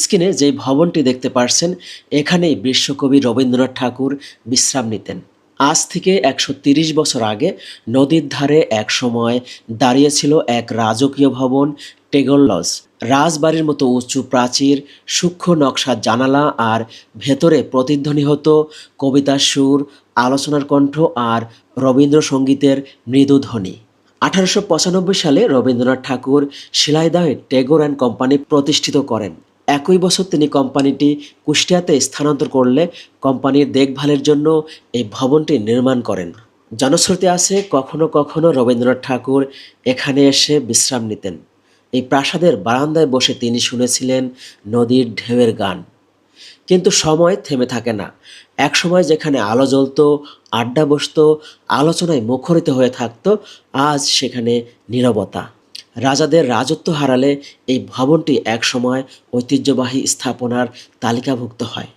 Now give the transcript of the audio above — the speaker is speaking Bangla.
স্ক্রিনে যে ভবনটি দেখতে পারছেন, এখানেই বিশ্বকবি রবীন্দ্রনাথ ঠাকুর বিশ্রাম নিতেন। আজ থেকে একশো বছর আগে নদীর ধারে এক সময় দাঁড়িয়েছিল এক রাজকীয় ভবন, টেগল লজ। রাজবাড়ির মতো উঁচু প্রাচীর, সূক্ষ্ম নকশার জানালা আর ভেতরে প্রতিধ্বনি হতো কবিতার সুর, আলোচনার কণ্ঠ আর রবীন্দ্রসঙ্গীতের মৃদু ধ্বনি আঠারোশো সালে রবীন্দ্রনাথ ঠাকুর শিলাইদহে টেগোর অ্যান্ড কোম্পানি প্রতিষ্ঠিত করেন। একই বছর তিনি কোম্পানিটি কুষ্টিয়াতে স্থানান্তর করলে কোম্পানির দেখভালের জন্য এই ভবনটি নির্মাণ করেন। জনশ্রুতি আছে, কখনো কখনো রবীন্দ্রনাথ ঠাকুর এখানে এসে বিশ্রাম নিতেন। এই প্রাসাদের বারান্দায় বসে তিনি শুনেছিলেন নদীর ঢেউয়ের গান। কিন্তু সময় থেমে থাকে না। এক সময় যেখানে আলো জ্বলতো, আড্ডা বসত, আলোচনায় মুখরিত হয়ে থাকত, আজ সেখানে নীরবতা। রাজাদের রাজত্ব হারালে এই ভবনটি একসময় ঐতিহ্যবাহী স্থাপনার তালিকাভুক্ত হয়।